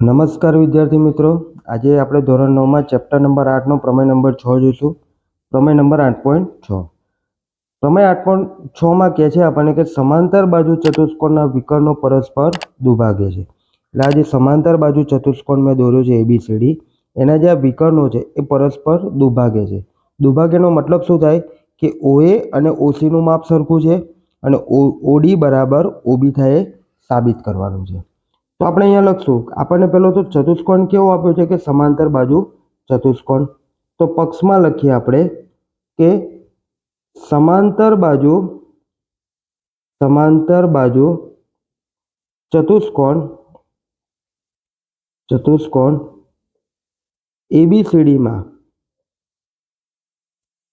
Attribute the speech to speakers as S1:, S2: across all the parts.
S1: નમસ્કાર વિદ્યાર્થી મિત્રો. આજે આપણે ધોરણ નવમાં ચેપ્ટર નંબર આઠનો પ્રમેય નંબર છ જોઈશું. પ્રમેય નંબર આઠ પોઈન્ટ છ. પ્રમેય આઠ પોઈન્ટ છમાં કહે છે આપણને કે સમાંતર બાજુ ચતુષ્કોણના વિકર્ણો પરસ્પર દુભાગે છે. એટલે આ જે સમાંતર બાજુ ચતુષ્કોણ મેં દોર્યો છે એબીસીડી એના જે આ વિકર્ણો છે એ પરસ્પર દુભાગે છે. દુભાગેનો મતલબ શું થાય? કે ઓએ અને ઓસીનું માપ સરખું છે અને ઓડી બરાબર ઓબી થાય સાબિત કરવાનું છે. તો આપણે અહીંયા લખશું આપણને પહેલો તો ચતુષ્કોણ કેવો આપ્યો છે કે સમાંતર બાજુ ચતુષ્કોણ. તો પક્ષમાં લખીએ આપણે કે સમાંતર બાજુ સમાંતર બાજુ ચતુષ્કોણ ચતુષ્કોણ એબીસીડીમાં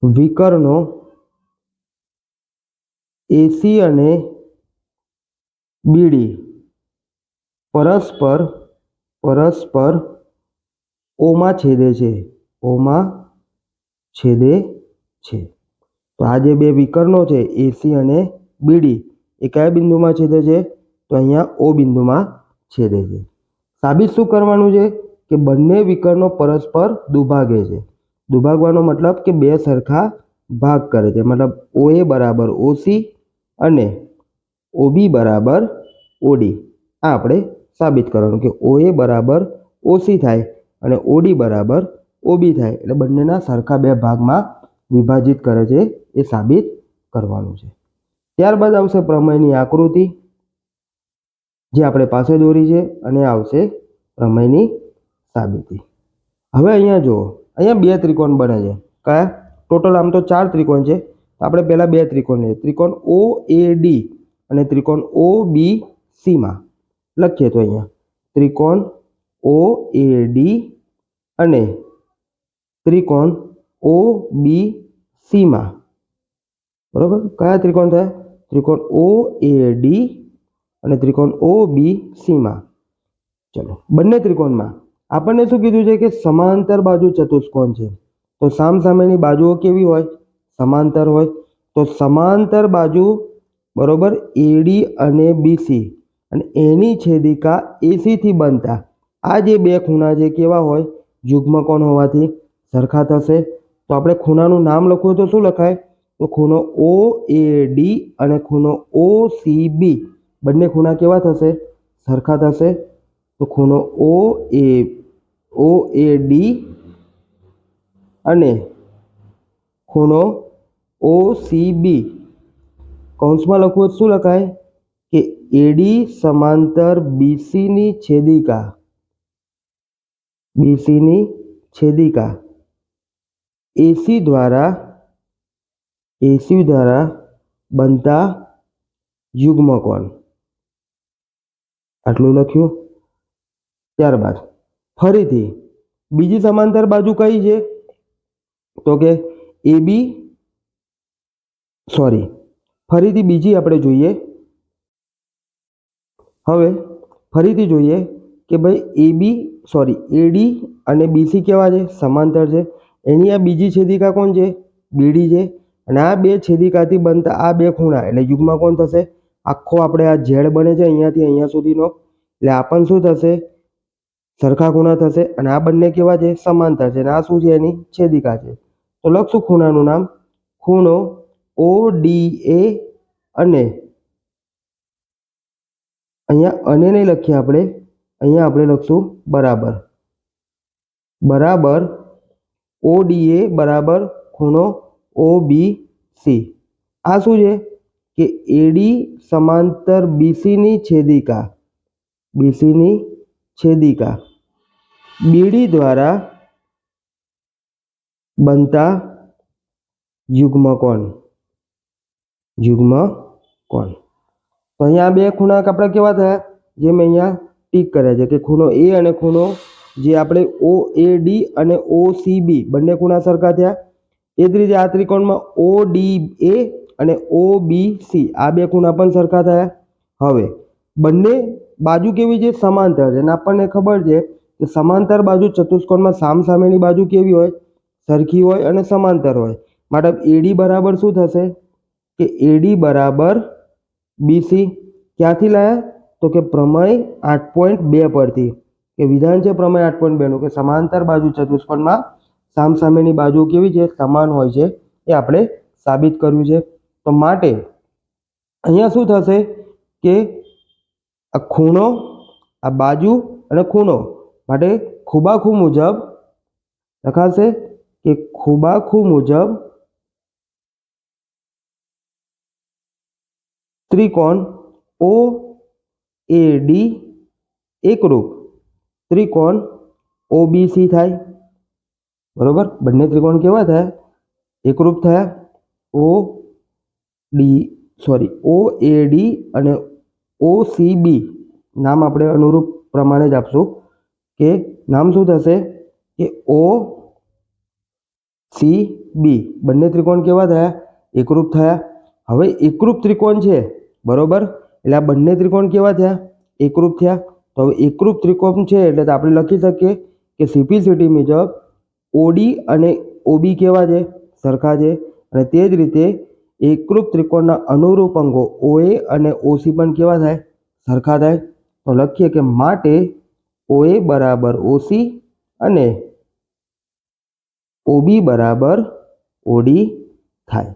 S1: વિકર્ણો એસી અને બીડી. પરસ્પર પરસ્પર, ઓમાં છેદે છે. ઓમાં છેદે છે. તો આ જે બે વિકર્ણો છે એસી અને બીડી એ કયા બિંદુમાં છેદે છે? તો અહીંયા ઓ બિંદુમાં છેદે છે. સાબિત શું કરવાનું છે? કે બંને વિકર્ણો પરસ્પર દુભાગે છે. દુભાગવાનો મતલબ કે બે સરખા ભાગ કરે છે. મતલબ ઓ એ બરાબર ઓસી અને ઓબી બરાબર ઓડી આ આપણે સાબિત કરવાનું કે ઓએ બરાબર ઓસી થાય અને ઓડી બરાબર ઓબી થાય. એટલે બંનેના સરખા બે ભાગમાં વિભાજિત કરે છે એ સાબિત કરવાનું છે. ત્યારબાદ આવશે પ્રમેયની આકૃતિ, જે આપણે પાસે દોરી છે અને આવશે પ્રમેયની સાબિતી. હવે અહીંયા જુઓ, અહીંયા બે ત્રિકોણ બને છે. કયા? ટોટલ આમ તો ચાર ત્રિકોણ છે. આપણે પહેલાં બે ત્રિકોણ લઈએ. ત્રિકોણ ઓ એ ડી અને ત્રિકોણ ઓ બી સીમાં લખીએ તો અહીંયા. ત્રિકોણ ઓ એ ડી અને ત્રિકોણ ઓ બી સીમાં બરાબર? કયા ત્રિકોણ થાય? ત્રિકોણ ઓ એ ડી અને ત્રિકોણ ઓ બી સીમાં ચલો, બંને ત્રિકોણમાં. આપણને શું કીધું છે કે સમાંતર બાજુ ચતુષ્કોણ છે. તો સામસામેની બાજુઓ કેવી હોય? સમાંતર હોય. તો સમાંતર બાજુ બરાબર એડી અને બીસી. અને એની છેદિકા એસીથી બનતા. આ જે બે ખૂણા છે કેવા હોય યુગ્મ કોણ હોવાથી સરખા થશે. તો આપણે ખૂણાનું નામ લખવું તો શું લખાય? તો ખૂણો ઓ એ ડી અને ખૂણો ઓ સી બી બંને ખૂણા કેવા થશે? સરખા થશે. તો ખૂણો O A O A D અને ખૂણો ઓ સી બી કૌંસમાં લખવું શું લખાય? એડી સમાંતર બીસીની છેદિકા. બીસીની છેદિકા. એસી દ્વારા એસી દ્વારા બનતા યુગ્મકોણ. આટલું લખ્યું. ત્યારબાદ ફરીથી બીજી સમાંતર બાજુ કઈ છે? તો કે એ બી સોરી ફરીથી બીજી આપણે જોઈએ હવે ફરીથી જોઈએ કે ભાઈ એ બી સોરી એડી અને બીસી કેવા છે? સમાંતર છે. એની આ બીજી છેદિકા કોણ છે? બીડી છે. અને આ બે છેદિકાથી બનતા આ બે ખૂણા એટલે યુગમાં કોણ થશે? આખો આપણે આ ઝેડ બને છે અહીંયાથી અહીંયા સુધીનો. એટલે આ પણ શું થશે? સરખા ખૂણા થશે. અને આ બંને કેવા છે? સમાંતર છે. અને આ શું છે? એની છેદિકા છે. તો લખશું ખૂણાનું નામ. ખૂણો ઓ ડી એ અને અહીંયા અને નહીં લખીએ આપણે, અહીંયા આપણે લખશું બરાબર. બરાબર ઓ ડી એ બરાબર ખૂણો ઓ બી સી આ શું છે? કે એડી સમાંતર બીસીની છેદિકા બીસીની છેદિકા. બીડી દ્વારા બનતા યુગ્મકોણ યુગ્મકોણ. તો અહીંયા બે ખૂણા આપણે કેવા થયા? જે મેં અહીંયા ટીક કર્યા છે, કે ખૂણો એ અને ખૂણો જે આપણે ઓ એ ડી અને ઓ સી બી બંને ખૂણા સરખા થયા. એ જ રીતે આ ત્રિકોણમાં ઓ ડી એ અને ઓ બી સી આ બે ખૂણા પણ સરખા થયા. હવે, બંને બાજુ કેવી છે? સમાંતર છે. અને આપણને ખબર છે કે સમાંતર બાજુ ચતુષ્કોણમાં સામસામેની બાજુ કેવી હોય? સરખી હોય અને સમાંતર હોય. માટે એડી બરાબર શું થશે? કે એડી બરાબર બીસી ક્યાંથી લાયા? તો કે પ્રમેય આઠ પોઈન્ટ બે પરથી. કે વિધાન છે પ્રમેય આઠ પોઈન્ટ બેનું, કે સમાંતર બાજુ ચતુષ્કોણમાં સામસામેની બાજુ કેવી છે? સમાન હોય છે. એ આપણે સાબિત કર્યું છે. તો માટે અહીંયા શું થશે? કે આ ખૂણો, આ બાજુ અને ખૂણો માટે ખૂબાખૂ મુજબ લખાશે કે ખૂબાખૂ મુજબ ત્રિકોણ ઓ, એ, ડી એકરૂપ. ત્રિકોણ ઓબીસી થાય. બરોબર? બંને ત્રિકોણ કેવા થયા? એકરૂપ થયા. O, D, sorry, O, A, D અને ઓ, સી, બી. નામ આપણે અનુરૂપ પ્રમાણે જ આપશું કે નામ શું થશે? કે ઓ, સી, બી. બંને ત્રિકોણ કેવા થયા? એકરૂપ થયા. હવે એકરૂપ ત્રિકોણ છે. બરોબર? એટલે આ બંને ત્રિકોણ કેવા થયા? એકરૂપ થયા. તો હવે એકરૂપ ત્રિકોણ છે એટલે તો આપણે લખી શકીએ કે સીપીસીટી મુજબ ઓડી અને ઓબી કેવા છે? સરખા છે. અને તે જ રીતે એકરૂપ ત્રિકોણના અનુરૂપ અંગો ઓએ અને ઓસી પણ કેવા થાય? સરખા થાય. તો લખીએ કે માટે ઓએ બરાબર ઓસી અને ઓબી બરાબર ઓડી થાય.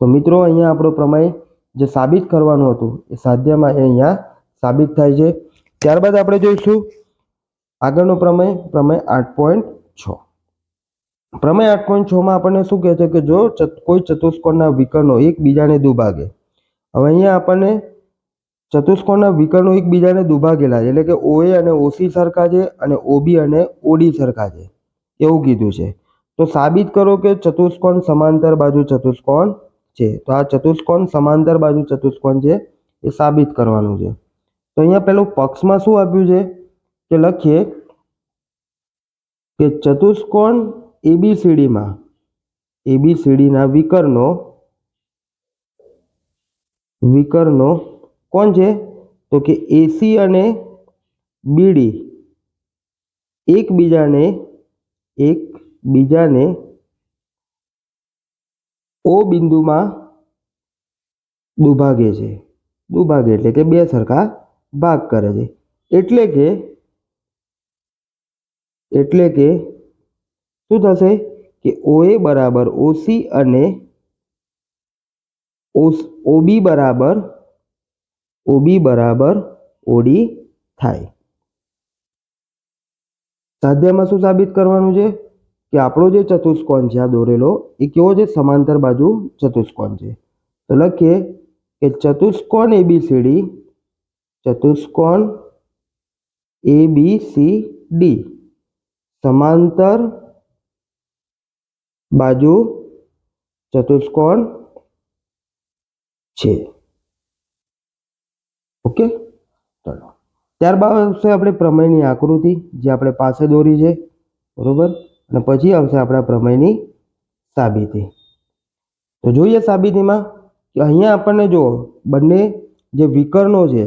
S1: તો મિત્રો, અહીંયા આપણો પ્રમેય જે સાબિત કરવાનું હતું, એ સાધ્યમાં એ અહીંયા સાબિત થાય છે. ત્યારબાદ આપણે જોઈશું આગળનો પ્રમેય પ્રમેય આઠ પોઈન્ટ છ. પ્રમેય આઠ પોઈન્ટ છમાં આપણને શું કહે છે કે જો કોઈ ચતુષ્કોણના વિકર્ણો એકબીજાને દુભાગે, હવે અહીંયા આપણને ચતુષ્કોણના વિકર્ણો એકબીજાને દુભાગેલા છે, એટલે કે ઓએ અને ઓસી સરખા છે અને ઓબી અને ઓડી સરખા છે. એવું કીધું છે. તો સાબિત કરો કે ચતુષ્કોણ સમાંતર બાજુ ચતુષ્કોણ છે. તો આ ચતુષ્કોણ સમાંતર બાજુ ચતુષ્કોણ છે એ સાબિત કરવાનું છે. તો અહીંયા પેલું પક્ષમાં શું આપ્યું છે કે લખીએ કે ચતુષ્કોણ એબીસીડીમાં એબીસીડીના વિકર્ણો વિકર્ણો કોણ છે? તો કે એસી અને બીડી એકબીજાને એકબીજાને ઓ બિંદુમાં દુભાગે છે. દુભાગે એટલે કે બે સરખા ભાગ કરે છે. એટલે કે એટલે કે શું થશે કે ઓએ બરાબર ઓસી અને ઓબી બરાબર ઓબી બરાબર ઓડી થાય. સાધ્યમાં શું સાબિત કરવાનું છે? કે આપણો જે ચતુષ્કોણ છે આ દોરેલો, એ કેવો છે? સમાંતર બાજુ ચતુષ્કોણ છે. તો લખીએ કે ચતુષ્કોણ એબીસીડી ચતુષ્કોણ એ બી સી ડી સમાંતર બાજુ ચતુષ્કોણ છે. ઓકે? ચલો. ત્યારબાદ આવશે આપણે પ્રમેયની આકૃતિ, જે આપણે પાસે દોરી છે. બરોબર? અને પછી આવશે આપણા પ્રમેયની સાબિતી. તો જોઈએ સાબિતીમાં કે અહીંયા આપણને જો બંને જે વિકર્ણો છે,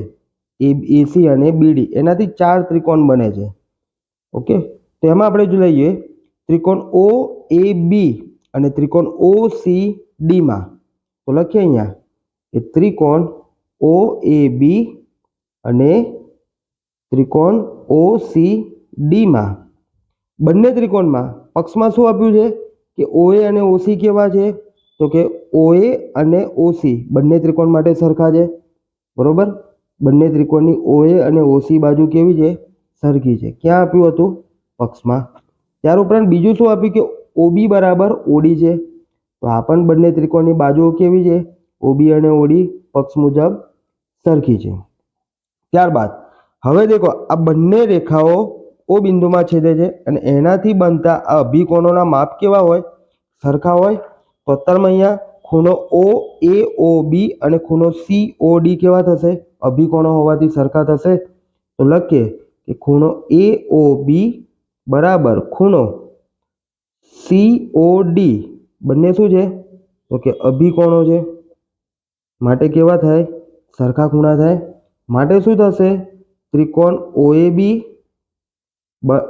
S1: એ એસી અને બીડી એનાથી ચાર ત્રિકોણ બને છે. ઓકે? તો એમાં આપણે જો લઈએ, ત્રિકોણ ઓ એ બી અને ત્રિકોણ ઓ સી ડીમાં તો લખીએ અહીંયા કે ત્રિકોણ ઓ એ બી અને ત્રિકોણ ઓ સી ડીમાં બંને ત્રિકોણમાં પક્ષમાં શું આપ્યું છે? કે ઓએ અને ઓસી કેવા છે? તો કે ઓએ અને ઓસી બંને ત્રિકોણ માટે સરખા છે. બરોબર? બંને ત્રિકોણની ઓએ અને ઓસી બાજુ કેવી છે? સરખી છે. ક્યાં આપ્યું હતું? પક્ષમાં. ત્યાર ઉપરાંત બીજું શું આપ્યું કે ઓબી બરાબર ઓડી છે. તો આ પણ બંને ત્રિકોણની બાજુઓ કેવી છે? ઓબી અને ઓડી પક્ષ મુજબ સરખી છે. ત્યારબાદ, હવે દેખો આ બંને રેખાઓ ઓ બિંદુમાં છેદે છે અને એનાથી બનતા આ અભિકોણોના માપ કેવા હોય? સરખા હોય? તો અત્યારમાં અહીંયા ખૂણો ઓ, એ, ઓ, બી અને ખૂણો સી, ઓ, ડી કેવા થશે? અભિકોણો હોવાથી સરખા થશે. તો લખીએ કે ખૂણો એ, ઓ, બી બરાબર ખૂણો સી, ઓ, ડી બંને શું છે? તો કે અભિકોણો છે. માટે કેવા થાય? સરખા ખૂણા થાય. માટે શું થશે? ત્રિકોણ ઓએ બી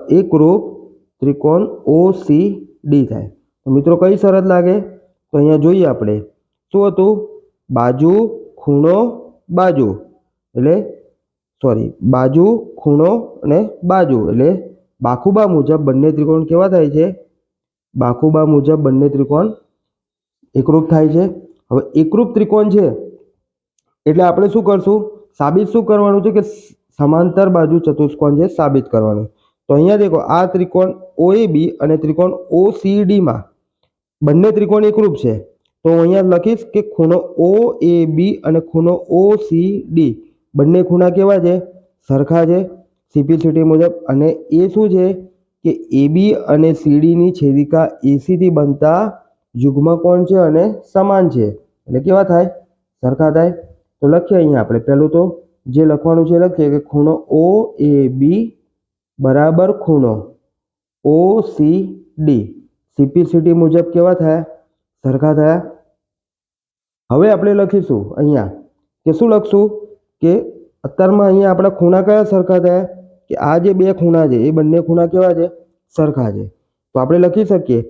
S1: એકરૂપ ત્રિકોણ ઓ સી ડી થાય. તો મિત્રો કઈ શરત લાગે? તો અહીંયા જોઈએ આપણે. શું હતું? બાજુ, ખૂણો, બાજુ. એટલે સોરી બાજુ, ખૂણો અને બાજુ. એટલે બાખુબા મુજબ બંને ત્રિકોણ કેવા થાય છે? બાખુબા મુજબ બંને ત્રિકોણ એકરૂપ થાય છે. હવે એકરૂપ ત્રિકોણ છે. એટલે આપણે શું કરશું? સાબિત શું કરવાનું છે કે સમાંતર બાજુ ચતુષ્કોણ છે સાબિત કરવાનું. તો અહીંયા દેખો, આ ત્રિકોણ ઓ અને ત્રિકોણ ઓ માં બંને ત્રિકોણ એકરૂપ છે. તો અહીંયા લખીશ કે ખૂણો ઓ અને ખૂણો ઓ બંને ખૂણા કેવા છે? સરખા છે. સીપીસીટી મુજબ. અને એ શું છે? કે એબી અને સીડીની છેદિકા એસીથી બનતા યુગ્મ કોણ છે અને સમાન છે. એટલે કેવા થાય? સરખા થાય. તો લખીએ અહીંયા આપણે. પહેલું તો જે લખવાનું છે એ લખીએ કે ખૂણો OAB બરાબર ખૂણો OCD સિમ્પ્લિસિટી મુજબ કેવા થયા સરખા થયા હવે આપણે લખીશું અહીંયા કે શું લખશું કે અત્યારમાં અહીંયા આપણા ખૂણા કયા સરખા થયા કે આ જે બે ખૂણા છે એ બંને ખૂણા કેવા છે સરખા છે તો આપણે લખી શકીએ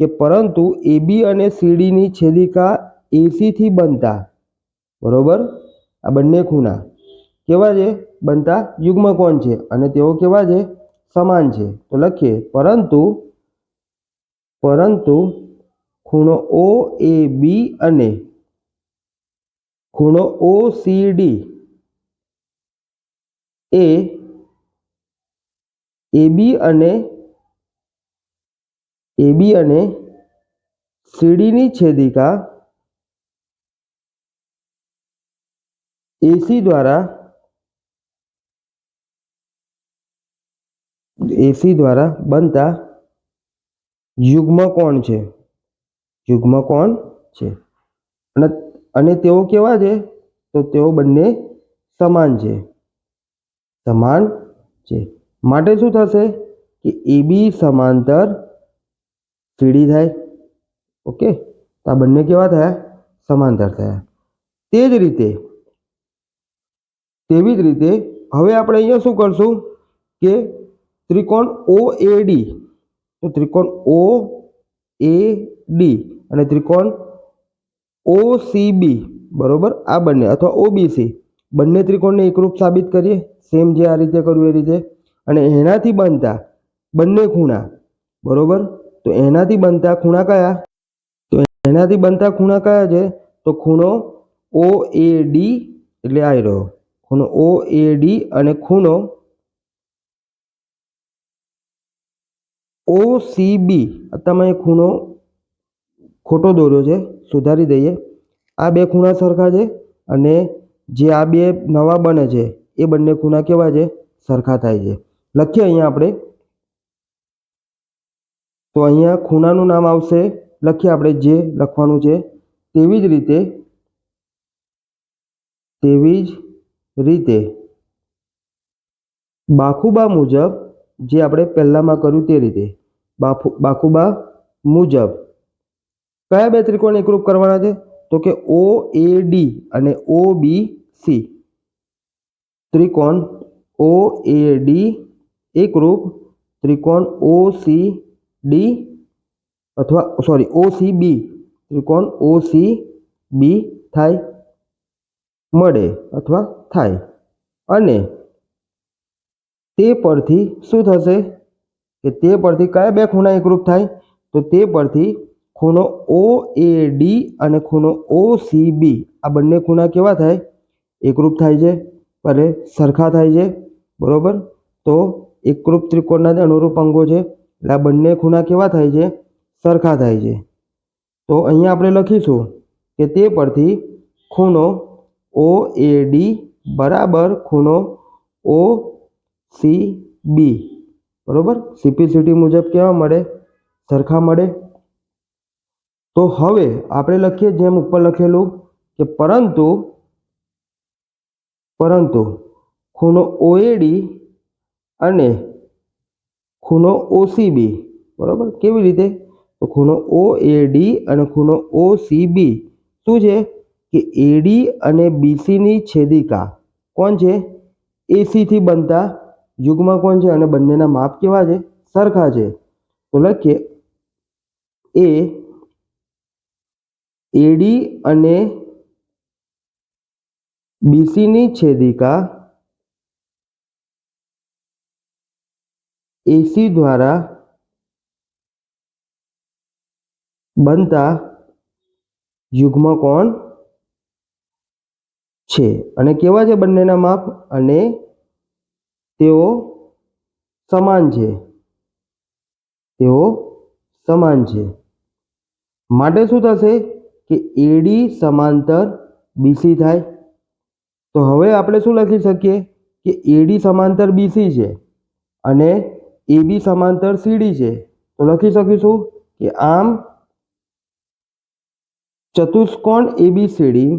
S1: કે પરંતુ AB અને CD ની છેદિકા AC થી બનતા બરોબર આ બંને ખૂણા કેવા છે બનતા યુગ્મ કોણ છે? અને તેઓ કેવા છે? સમાન છે. તો લખીએ, પરંતુ પરંતુ ખૂણો ઓ એ બી અને ખૂણો ઓ સી ડી એ બી અને AB અને સીડીની છેદિકા એસી દ્વારા AC દ્વારા બનતા યુગ્મ કોણ છે. યુગ્મ કોણ છે. અને અને તેઓ કેવા છે? તો તેઓ બંને સમાન છે. સમાન છે. માટે શું થશે? કે એ બી સમાંતર સીડી થાય. ઓકે? તો આ બંને કેવા થયા? સમાંતર થયા. તે જ રીતે, તેવી જ રીતે, હવે આપણે અહીંયા શું કરશું? કે ત્રિકોણ OAD તો ત્રિકોણ ઓ એ ડી અને ત્રિકોણ OCB બરોબર? આ બંને. અથવા ઓબીસી બંને ત્રિકોણને એકરૂપ સાબિત કરીએ. સેમ જે આ રીતે કર્યું એ રીતે. અને એનાથી બનતા બંને ખૂણા. બરોબર? તો એનાથી બનતા ખૂણા કયા? તો એનાથી બનતા ખૂણા કયા છે? તો ખૂણો ઓ એ ડી એટલે આવી રહ્યો ખૂણો ઓ એ ડી અને ખૂણો OCB તમે ખૂણો ખોટો દોર્યો છે, સુધારી દઈએ. આ બે ખૂણા સરખા છે અને જે આ બે નવા બને છે, એ બંને ખૂણા કેવા છે? સરખા થાય છે. લખીએ અહીંયા આપણે. તો અહીંયા ખૂણાનું નામ આવશે. લખીએ આપણે જે લખવાનું છે. તેવી જ રીતે, તેવી જ રીતે. બાખુબા મુજબ જે આપણે પહેલામાં કર્યું તે રીતે. બાફુ બાકુબા મુજબ. કયા બે ત્રિકોણ એકરૂપ કરવાના છે? તો કે ઓ એ ડી અને ઓ બી સી ત્રિકોણ ઓ એ ડી એકરૂપ. ત્રિકોણ ઓ સી ડી અથવા સોરી ઓ સી બી ત્રિકોણ ઓ સી બી થાય, મળે અથવા થાય. અને તે પરથી શું થશે? કે તે પરથી કયા બે ખૂણા એકરૂપ થાય? તો તે પરથી ખૂણો ઓ એ ડી અને ખૂણો ઓ સી બી આ બંને ખૂણા કેવા થાય? એકરૂપ થાય છે. અને સરખા થાય છે. બરાબર? તો એકરૂપ ત્રિકોણના અનુરૂપ અંગો છે. એટલે આ બંને ખૂણા કેવા થાય છે? સરખા થાય છે. તો અહીંયા આપણે લખીશું કે તે પરથી ખૂણો ઓ એ ડી બરાબર ખૂણો ઓ સી બી બરોબર? સીપીસીટી મુજબ કેવા મળે? સરખા મળે? તો હવે આપણે લખીએ જેમ ઉપર લખેલું કે પરંતુ પરંતુ ખૂણો ઓએડી અને ખૂણો ઓસીબી બરોબર? કેવી રીતે? તો ખૂણો ઓએડી અને ખૂણો ઓસીબી શું છે? કે એડી અને બીસીની છેદિકા. કોણ છે? એસીથી બનતા યુગમાં કોણ છે અને બંનેના માપ કેવા છે? સરખા છે. તો લખીએ. એ, એડી અને બીસીની છેદિકા એસી દ્વારા બનતા યુગ્મકોણ છે? અને કેવા છે બંનેના માપ? અને તેઓ સમાન છે. તેઓ સમાન છે. માટે શું થશે કે એડી સમાંતર બીસી થાય? તો હવે આપણે શું લખી શકીએ કે એડી સમાંતર બીસી છે અને એબી સમાંતર સીડી છે. તો લખી શકીશું કે આમ ચતુષ્કોણ એબીસીડી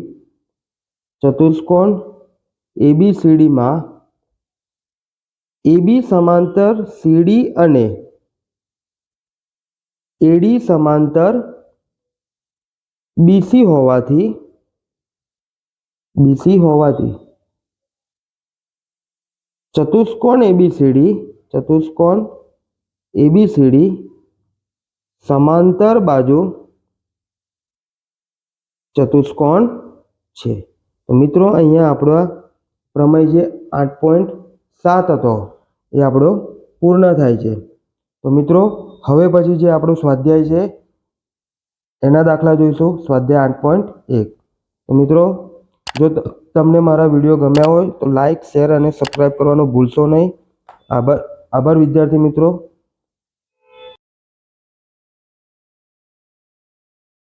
S1: ચતુષ્કોણ એબીસીડીમાં એબી સમાંતર સીડી અને એડી સમાંતર બીસી હોવાથી બીસી હોવાથી ચતુષ્કોણ એબીસીડી ચતુષ્કોણ એબીસીડી સમાંતર બાજુ ચતુષ્કોણ છે. તો મિત્રો, અહીંયા આપણો પ્રમેય જે આઠ પોઈન્ટ સાત હતો. એ આપણો પૂર્ણ થાય છે. તો મિત્રો, હવે પછી જે આપણું સ્વાધ્યાય છે, એના દાખલા જોઈશું. સ્વાધ્યાય આઠ પોઈન્ટ એક. તો મિત્રો, જો તમને મારા વીડિયો ગમ્યા હોય તો લાઇક શેર અને સબસ્ક્રાઈબ કરવાનું ભૂલશો નહીં. આભાર આભાર વિદ્યાર્થી મિત્રો.